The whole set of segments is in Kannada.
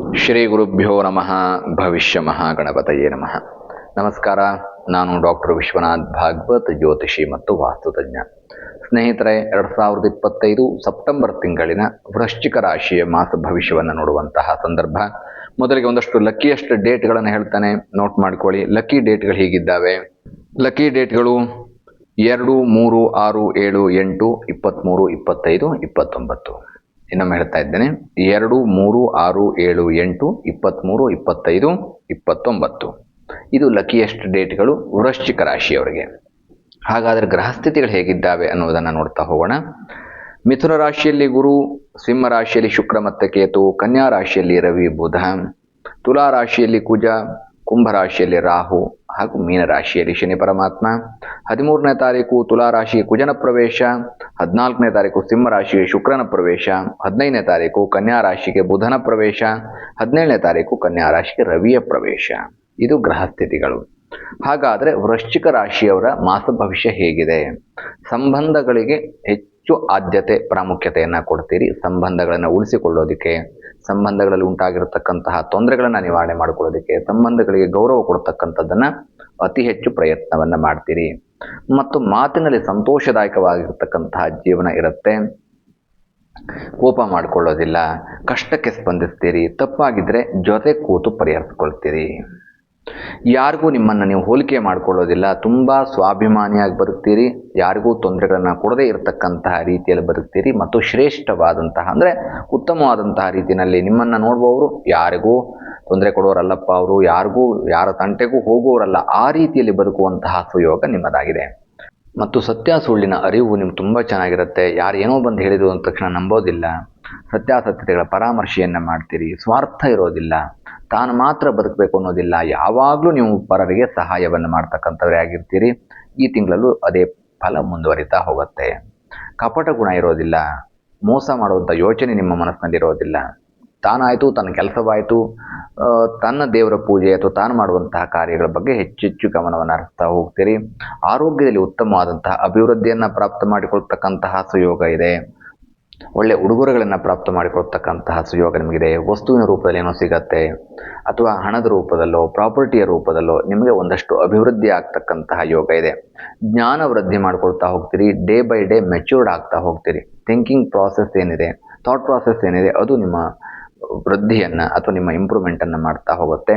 ಶ್ರೀ ಗುರುಭ್ಯೋ ನಮಃ. ಭವಿಷ್ಯ ಮಹಾಗಣಪತಯೇ ನಮಃ. ನಮಸ್ಕಾರ, ನಾನು ಡಾಕ್ಟರ್ ವಿಶ್ವನಾಥ್ ಭಾಗವತ್ ಜ್ಯೋತಿಷಿ ಮತ್ತು ವಾಸ್ತುತಜ್ಞ. ಸ್ನೇಹಿತರೆ, ಎರಡು ಸಾವಿರದ ಇಪ್ಪತ್ತೈದು ಸೆಪ್ಟೆಂಬರ್ ತಿಂಗಳಿನ ವೃಶ್ಚಿಕ ರಾಶಿಯ ಮಾಸ ಭವಿಷ್ಯವನ್ನು ನೋಡುವಂತಹ ಸಂದರ್ಭ. ಮೊದಲಿಗೆ ಒಂದಷ್ಟು ಲಕ್ಕಿಯಷ್ಟು ಡೇಟ್ಗಳನ್ನು ಹೇಳ್ತಾನೆ. ನೋಟ್ ಮಾಡ್ಕೊಳ್ಳಿ. ಲಕ್ಕಿ ಡೇಟ್ಗಳು ಹೀಗಿದ್ದಾವೆ. ಲಕ್ಕಿ ಡೇಟ್ಗಳು ಎರಡು, ಮೂರು, ಆರು, ಏಳು, ಎಂಟು, ಇಪ್ಪತ್ತ್ಮೂರು, ಇಪ್ಪತ್ತೈದು, ಇಪ್ಪತ್ತೊಂಬತ್ತು. ಇನ್ನೊಮ್ಮೆ ಹೇಳ್ತಾ ಇದ್ದೇನೆ. ಎರಡು, ಮೂರು, ಆರು, ಏಳು, ಎಂಟು ಇಪ್ಪತ್ತ್ಮೂರು ಇಪ್ಪತ್ತೈದು, ಇಪ್ಪತ್ತೊಂಬತ್ತು. ಇದು ಲಕಿಯೆಸ್ಟ್ ಡೇಟ್ಗಳು ವೃಶ್ಚಿಕ ರಾಶಿಯವರಿಗೆ. ಹಾಗಾದರೆ ಗ್ರಹಸ್ಥಿತಿಗಳು ಹೇಗಿದ್ದಾವೆ ಅನ್ನೋದನ್ನು ನೋಡ್ತಾ ಹೋಗೋಣ. ಮಿಥುನ ರಾಶಿಯಲ್ಲಿ ಗುರು, ಸಿಂಹ ರಾಶಿಯಲ್ಲಿ ಶುಕ್ರ ಮತ್ತು ಕೇತು, ಕನ್ಯಾ ರಾಶಿಯಲ್ಲಿ ರವಿ, ಬುಧ, ತುಲಾ ರಾಶಿಯಲ್ಲಿ ಕುಜ ಕುಂಭ ರಾಶಿಯಲ್ಲಿ ರಾಹು ಹಾಗೂ ಮೀನರಾಶಿಯಲ್ಲಿ ಶನಿ ಪರಮಾತ್ಮ. ಹದಿಮೂರನೇ ತಾರೀಕು ತುಲಾ ರಾಶಿಗೆ ಕುಜನ ಪ್ರವೇಶ. ಹದಿನಾಲ್ಕನೇ ತಾರೀಕು ಸಿಂಹರಾಶಿಗೆ ಶುಕ್ರನ ಪ್ರವೇಶ. ಹದಿನೈದನೇ ತಾರೀಕು ಕನ್ಯಾ ರಾಶಿಗೆ ಬುಧನ ಪ್ರವೇಶ. ಹದಿನೇಳನೇ ತಾರೀಕು ಕನ್ಯಾ ರಾಶಿಗೆ ರವಿಯ ಪ್ರವೇಶ. ಇದು ಗ್ರಹ ಸ್ಥಿತಿಗಳು. ಹಾಗಾದರೆ ವೃಶ್ಚಿಕ ರಾಶಿಯವರ ಮಾಸ ಭವಿಷ್ಯ ಹೇಗಿದೆ? ಸಂಬಂಧಗಳಿಗೆ ಹೆಚ್ಚು ಆದ್ಯತೆ, ಪ್ರಾಮುಖ್ಯತೆಯನ್ನು ಕೊಡ್ತೀರಿ. ಸಂಬಂಧಗಳನ್ನು ಉಳಿಸಿಕೊಳ್ಳೋದಕ್ಕೆ. ಸಂಬಂಧಗಳಲ್ಲಿ ಉಂಟಾಗಿರತಕ್ಕಂತಹ ತೊಂದರೆಗಳನ್ನು ನಿವಾರಣೆ ಮಾಡಿಕೊಳ್ಳೋದಕ್ಕೆ, ಸಂಬಂಧಗಳಿಗೆ ಗೌರವ ಕೊಡ್ತಕ್ಕಂಥದ್ದನ್ನು ಅತಿ ಹೆಚ್ಚು ಪ್ರಯತ್ನವನ್ನು ಮಾಡ್ತೀರಿ. ಮತ್ತು ಮಾತಿನಲ್ಲಿ ಸಂತೋಷದಾಯಕವಾಗಿರ್ತಕ್ಕಂತಹ ಜೀವನ ಇರುತ್ತೆ. ಕೋಪ ಮಾಡಿಕೊಳ್ಳೋದಿಲ್ಲ, ಕಷ್ಟಕ್ಕೆ ಸ್ಪಂದಿಸ್ತೀರಿ ತಪ್ಪಾಗಿದ್ದರೆ ಜೊತೆ ಕೂತು ಪರಿಹರಿಸ್ಕೊಳ್ತೀರಿ. ಯಾರಿಗೂ ನಿಮ್ಮನ್ನು ನೀವು ಹೋಲಿಕೆ ಮಾಡಿಕೊಳ್ಳೋದಿಲ್ಲ, ತುಂಬ ಸ್ವಾಭಿಮಾನಿಯಾಗಿ ಬದುಕ್ತೀರಿ, ಯಾರಿಗೂ ತೊಂದರೆಗಳನ್ನು ಕೊಡದೇ ಇರತಕ್ಕಂತಹ ರೀತಿಯಲ್ಲಿ ಬದುಕ್ತೀರಿ ಮತ್ತು ಶ್ರೇಷ್ಠವಾದಂತಹ, ಅಂದರೆ ಉತ್ತಮವಾದಂತಹ ರೀತಿಯಲ್ಲಿ ನಿಮ್ಮನ್ನು ನೋಡುವವರು ಯಾರಿಗೂ ತೊಂದರೆ ಕೊಡೋರಲ್ಲಪ್ಪ ಅವರು, ಯಾರಿಗೂ, ಯಾರ ತಂಟೆಗೂ ಹೋಗುವವರಲ್ಲ ಆ ರೀತಿಯಲ್ಲಿ ಬದುಕುವಂತಹ ಸುಯೋಗ ನಿಮ್ಮದಾಗಿದೆ. ಮತ್ತು ಸತ್ಯ ಸುಳ್ಳಿನ ಅರಿವು ನಿಮ್ಗೆ ತುಂಬ ಚೆನ್ನಾಗಿರುತ್ತೆ. ಯಾರು ಏನೋ ಬಂದು ಹೇಳಿದ್ರು ಅಂದ ತಕ್ಷಣ ನಂಬೋದಿಲ್ಲ. ಸತ್ಯಾಸತ್ಯತೆಗಳ ಪರಾಮರ್ಶೆಯನ್ನು ಮಾಡ್ತೀರಿ. ಸ್ವಾರ್ಥ ಇರೋದಿಲ್ಲ. ತಾನು ಮಾತ್ರ ಬದುಕಬೇಕು ಅನ್ನೋದಿಲ್ಲ. ಯಾವಾಗಲೂ ನೀವು ಪರರಿಗೆ ಸಹಾಯವನ್ನು ಮಾಡ್ತಕ್ಕಂಥವ್ರೇ ಆಗಿರ್ತೀರಿ. ಈ ತಿಂಗಳಲ್ಲೂ ಅದೇ ಫಲ ಮುಂದುವರಿತಾ ಹೋಗುತ್ತೆ. ಕಪಟ ಗುಣ ಇರೋದಿಲ್ಲ. ಮೋಸ ಮಾಡುವಂಥ ಯೋಚನೆ ನಿಮ್ಮ ಮನಸ್ಸಿನಲ್ಲಿರೋದಿಲ್ಲ ತಾನಾಯಿತು, ತನ್ನ ಕೆಲಸವಾಯಿತು ತನ್ನ ದೇವರ ಪೂಜೆ ಅಥವಾ ತಾನು ಮಾಡುವಂತಹ ಕಾರ್ಯಗಳ ಬಗ್ಗೆ ಹೆಚ್ಚೆಚ್ಚು ಹೆಚ್ಚು ಗಮನವನ್ನು ಹರಿಸ್ತಾ ಹೋಗ್ತೀರಿ. ಆರೋಗ್ಯದಲ್ಲಿ ಉತ್ತಮವಾದಂತಹ ಅಭಿವೃದ್ಧಿಯನ್ನು ಪ್ರಾಪ್ತ ಮಾಡಿಕೊಳ್ತಕ್ಕಂತಹ ಸುಯೋಗ ಇದೆ. ಒಳ್ಳೆ ಉಡುಗೊರೆಗಳನ್ನು ಪ್ರಾಪ್ತ ಮಾಡಿಕೊಳ್ತಕ್ಕಂತಹ ಸುಯೋಗ ನಿಮಗಿದೆ. ವಸ್ತುವಿನ ರೂಪದಲ್ಲಿ ಏನೋ ಸಿಗತ್ತೆ, ಅಥವಾ ಹಣದ ರೂಪದಲ್ಲೋ, ಪ್ರಾಪರ್ಟಿಯ ರೂಪದಲ್ಲೋ ನಿಮಗೆ ಒಂದಷ್ಟು ಅಭಿವೃದ್ಧಿ ಆಗ್ತಕ್ಕಂತಹ ಯೋಗ ಇದೆ. ಜ್ಞಾನ ವೃದ್ಧಿ ಮಾಡ್ಕೊಳ್ತಾ ಹೋಗ್ತೀರಿ, ಡೇ ಬೈ ಡೇ ಮೆಚ್ಯೂರ್ಡ್ ಆಗ್ತಾ ಹೋಗ್ತೀರಿ. ಥಿಂಕಿಂಗ್ ಪ್ರಾಸೆಸ್ ಏನಿದೆ, ಥಾಟ್ ಪ್ರಾಸೆಸ್ ಏನಿದೆ, ಅದು ನಿಮ್ಮ ವೃದ್ಧಿಯನ್ನು ಅಥವಾ ನಿಮ್ಮ ಇಂಪ್ರೂವ್ಮೆಂಟನ್ನು ಮಾಡ್ತಾ ಹೋಗುತ್ತೆ.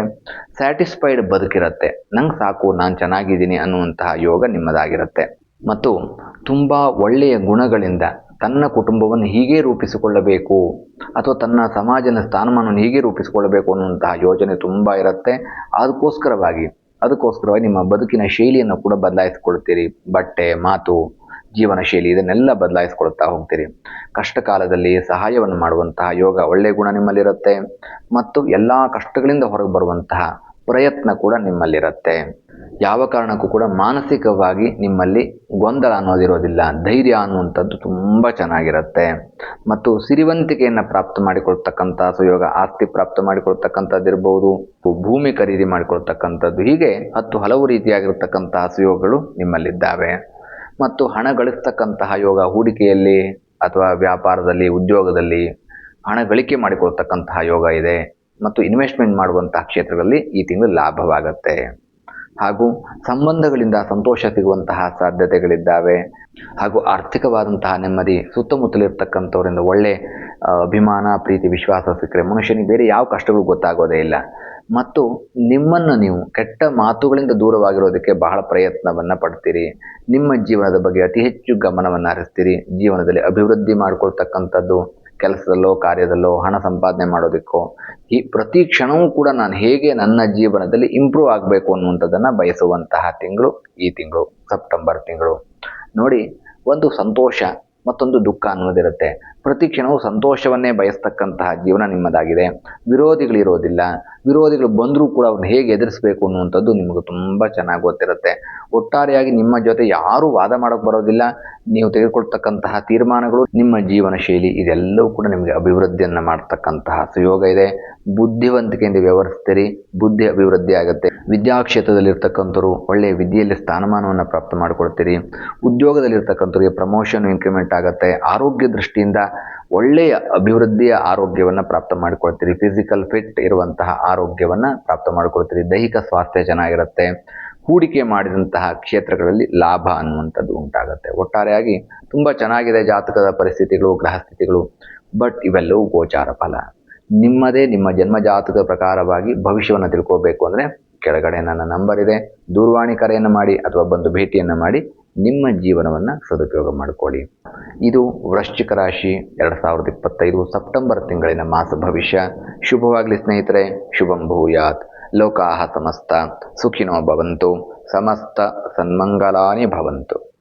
ಸ್ಯಾಟಿಸ್ಫೈಡ್ ಬದುಕಿರುತ್ತೆ. ನಂಗೆ ಸಾಕು, ನಾನು ಚೆನ್ನಾಗಿದ್ದೀನಿ ಅನ್ನುವಂತಹ ಯೋಗ ನಿಮ್ಮದಾಗಿರುತ್ತೆ. ಮತ್ತು ತುಂಬ ಒಳ್ಳೆಯ ಗುಣಗಳಿಂದ ತನ್ನ ಕುಟುಂಬವನ್ನು ಹೀಗೆ ರೂಪಿಸಿಕೊಳ್ಳಬೇಕು ಅಥವಾ ತನ್ನ ಸಮಾಜದ ಸ್ಥಾನಮಾನವನ್ನು ಹೀಗೆ ರೂಪಿಸಿಕೊಳ್ಳಬೇಕು ಅನ್ನುವಂತಹ ಯೋಜನೆ ತುಂಬ ಇರುತ್ತೆ. ಅದಕ್ಕೋಸ್ಕರವಾಗಿ ಅದಕ್ಕೋಸ್ಕರವಾಗಿ ನಿಮ್ಮ ಬದುಕಿನ ಶೈಲಿಯನ್ನು ಕೂಡ ಬದಲಾಯಿಸಿಕೊಳ್ತೀರಿ ಬಟ್ಟೆ, ಮಾತು ಜೀವನ ಶೈಲಿ ಇದನ್ನೆಲ್ಲ ಬದಲಾಯಿಸ್ಕೊಳ್ತಾ ಹೋಗ್ತೀರಿ. ಕಷ್ಟ ಕಾಲದಲ್ಲಿ ಸಹಾಯವನ್ನು ಮಾಡುವಂತಹ ಯೋಗ ಒಳ್ಳೆಯ ಗುಣ ನಿಮ್ಮಲ್ಲಿರುತ್ತೆ. ಮತ್ತು ಎಲ್ಲ ಕಷ್ಟಗಳಿಂದ ಹೊರಗೆ ಬರುವಂತಹ ಪ್ರಯತ್ನ ಕೂಡ ನಿಮ್ಮಲ್ಲಿರುತ್ತೆ. ಯಾವ ಕಾರಣಕ್ಕೂ ಕೂಡ ಮಾನಸಿಕವಾಗಿ ನಿಮ್ಮಲ್ಲಿ ಗೊಂದಲ ಅನ್ನೋದಿರೋದಿಲ್ಲ. ಧೈರ್ಯ ಅನ್ನುವಂಥದ್ದು ತುಂಬ ಚೆನ್ನಾಗಿರುತ್ತೆ. ಮತ್ತು ಸಿರಿವಂತಿಕೆಯನ್ನು ಪ್ರಾಪ್ತ ಮಾಡಿಕೊಳ್ತಕ್ಕಂಥ ಸುಯೋಗ ಆಸ್ತಿ ಪ್ರಾಪ್ತ ಮಾಡಿಕೊಳ್ತಕ್ಕಂಥದ್ದಿರ್ಬೋದು ಭೂಮಿ ಖರೀದಿ ಮಾಡಿಕೊಳ್ತಕ್ಕಂಥದ್ದು, ಹೀಗೆ ಹತ್ತು ಹಲವು ರೀತಿಯಾಗಿರ್ತಕ್ಕಂತಹ ಸುಯೋಗಗಳು ನಿಮ್ಮಲ್ಲಿದ್ದಾವೆ. ಮತ್ತು ಹಣ ಗಳಿಸ್ತಕ್ಕಂತಹ ಯೋಗ ಹೂಡಿಕೆಯಲ್ಲಿ ಅಥವಾ ವ್ಯಾಪಾರದಲ್ಲಿ, ಉದ್ಯೋಗದಲ್ಲಿ ಹಣ ಗಳಿಕೆ ಮಾಡಿಕೊಳ್ತಕ್ಕಂತಹ ಯೋಗ ಇದೆ. ಮತ್ತು ಇನ್ವೆಸ್ಟ್ಮೆಂಟ್ ಮಾಡುವಂತಹ ಕ್ಷೇತ್ರಗಳಲ್ಲಿ ಈ ತಿಂಗಳು ಲಾಭವಾಗುತ್ತೆ. ಹಾಗೂ ಸಂಬಂಧಗಳಿಂದ ಸಂತೋಷ ಸಿಗುವಂತಹ ಸಾಧ್ಯತೆಗಳಿದ್ದಾವೆ. ಹಾಗೂ ಆರ್ಥಿಕವಾದಂತಹ ನೆಮ್ಮದಿ ಸುತ್ತಮುತ್ತಲಿರ್ತಕ್ಕಂಥವರಿಂದ ಒಳ್ಳೆ ಅಭಿಮಾನ, ಪ್ರೀತಿ, ವಿಶ್ವಾಸ ಸಿಕ್ಕರೆ ಮನುಷ್ಯನಿಗೆ ಬೇರೆ ಯಾವ ಕಷ್ಟಗಳು ಗೊತ್ತಾಗೋದೇ ಇಲ್ಲ. ಮತ್ತು ನಿಮ್ಮನ್ನು ನೀವು ಕೆಟ್ಟ ಮಾತುಗಳಿಂದ ದೂರವಾಗಿರೋದಕ್ಕೆ ಬಹಳ ಪ್ರಯತ್ನವನ್ನು ಪಡ್ತೀರಿ. ನಿಮ್ಮ ಜೀವನದ ಬಗ್ಗೆ ಅತಿ ಹೆಚ್ಚು ಗಮನವನ್ನು ಹರಿಸ್ತೀರಿ. ಜೀವನದಲ್ಲಿ ಅಭಿವೃದ್ಧಿ ಮಾಡ್ಕೊಳ್ತಕ್ಕಂಥದ್ದು ಕೆಲಸದಲ್ಲೋ, ಕಾರ್ಯದಲ್ಲೋ, ಹಣ ಸಂಪಾದನೆ ಮಾಡೋದಕ್ಕೋ, ಈ ಪ್ರತಿ ಕ್ಷಣವೂ ಕೂಡ ನಾನು ಹೇಗೆ ನನ್ನ ಜೀವನದಲ್ಲಿ ಇಂಪ್ರೂವ್ ಆಗಬೇಕು ಅನ್ನುವಂಥದ್ದನ್ನು ಬಯಸುವಂತಹ ತಿಂಗಳು ಈ ತಿಂಗಳು, ಸೆಪ್ಟೆಂಬರ್ ತಿಂಗಳು. ನೋಡಿ, ಒಂದು ಸಂತೋಷ. ಮತ್ತೊಂದು ದುಃಖ ಅನ್ನೋದಿರುತ್ತೆ. ಪ್ರತಿ ಕ್ಷಣವೂ ಸಂತೋಷವನ್ನೇ ಬಯಸ್ತಕ್ಕಂತಹ ಜೀವನ ನಿಮ್ಮದಾಗಿದೆ. ವಿರೋಧಿಗಳಿರೋದಿಲ್ಲ ವಿರೋಧಿಗಳು ಬಂದರೂ ಕೂಡ ಅವ್ರನ್ನ ಹೇಗೆ ಎದುರಿಸಬೇಕು ಅನ್ನುವಂಥದ್ದು ನಿಮಗೆ ತುಂಬ ಚೆನ್ನಾಗಿ ಗೊತ್ತಿರುತ್ತೆ. ಒಟ್ಟಾರೆಯಾಗಿ ನಿಮ್ಮ ಜೊತೆ ಯಾರೂ ವಾದ ಮಾಡೋಕ್ಕೆ ಬರೋದಿಲ್ಲ. ನೀವು ತೆಗೆದುಕೊಳ್ತಕ್ಕಂತಹ ತೀರ್ಮಾನಗಳು ನಿಮ್ಮ ಜೀವನ ಶೈಲಿ ಇದೆಲ್ಲವೂ ಕೂಡ ನಿಮಗೆ ಅಭಿವೃದ್ಧಿಯನ್ನು ಮಾಡ್ತಕ್ಕಂತಹ ಸುಯೋಗ ಇದೆ. ಬುದ್ಧಿವಂತಿಕೆಯಿಂದ ವ್ಯವಹರಿಸ್ತೀರಿ. ಬುದ್ಧಿ ಅಭಿವೃದ್ಧಿ ಆಗುತ್ತೆ. ವಿದ್ಯಾಕ್ಷೇತ್ರದಲ್ಲಿರ್ತಕ್ಕಂಥವ್ರು ಒಳ್ಳೆಯ ವಿದ್ಯೆಯಲ್ಲಿ ಸ್ಥಾನಮಾನವನ್ನು ಪ್ರಾಪ್ತ ಮಾಡಿಕೊಳ್ತೀರಿ. ಉದ್ಯೋಗದಲ್ಲಿರ್ತಕ್ಕಂಥವ್ರಿಗೆ ಪ್ರಮೋಷನ್ ಇನ್ಕ್ರಿಮೆಂಟ್ ಆಗುತ್ತೆ. ಆರೋಗ್ಯ ದೃಷ್ಟಿಯಿಂದ ಒಳ್ಳೆಯ ಅಭಿವೃದ್ಧಿಯ ಆರೋಗ್ಯವನ್ನು ಪ್ರಾಪ್ತ ಮಾಡಿಕೊಳ್ತೀರಿ. ಫಿಸಿಕಲ್ ಫಿಟ್ ಇರುವಂತಹ ಆರೋಗ್ಯವನ್ನು ಪ್ರಾಪ್ತ ಮಾಡಿಕೊಳ್ತೀರಿ. ದೈಹಿಕ ಸ್ವಾಸ್ಥ್ಯ ಚೆನ್ನಾಗಿರುತ್ತೆ. ಹೂಡಿಕೆ ಮಾಡಿದಂತಹ ಕ್ಷೇತ್ರಗಳಲ್ಲಿ ಲಾಭ ಅನ್ನುವಂಥದ್ದು ಉಂಟಾಗುತ್ತೆ. ಒಟ್ಟಾರೆಯಾಗಿ ತುಂಬ ಚೆನ್ನಾಗಿದೆ ಜಾತಕದ ಪರಿಸ್ಥಿತಿಗಳು ಗ್ರಹಸ್ಥಿತಿಗಳು ಬಟ್ ಇವೆಲ್ಲವೂ ಗೋಚಾರ ಫಲ. ನಿಮ್ಮದೇ ನಿಮ್ಮ ಜನ್ಮ ಜಾತಕದ ಪ್ರಕಾರವಾಗಿ ಭವಿಷ್ಯವನ್ನು ತಿಳ್ಕೋಬೇಕು ಅಂದರೆ ಕೆಳಗಡೆ ನನ್ನ ನಂಬರ್ ಇದೆ. ದೂರವಾಣಿ ಕರೆಯನ್ನು ಮಾಡಿ ಅಥವಾ ಬಂದು ಭೇಟಿಯನ್ನು ಮಾಡಿ ನಿಮ್ಮ ಜೀವನವನ್ನು ಸದುಪಯೋಗ ಮಾಡಿಕೊಳ್ಳಿ. ಇದು ವೃಶ್ಚಿಕ ರಾಶಿ ಎರಡು ಸಾವಿರದ ಇಪ್ಪತ್ತೈದು ಸೆಪ್ಟೆಂಬರ್ ತಿಂಗಳಿನ ಮಾಸ ಭವಿಷ್ಯ. ಶುಭವಾಗಲಿ ಸ್ನೇಹಿತರೆ, ಶುಭಂ ಭೂಯಾತ್. ಲೋಕಾಹ ಸಮಸ್ತ, ಸುಖಿನೋ ಭವಂತು, ಸಮಸ್ತ ಸನ್ಮಂಗಲಾನಿ ಭವಂತು.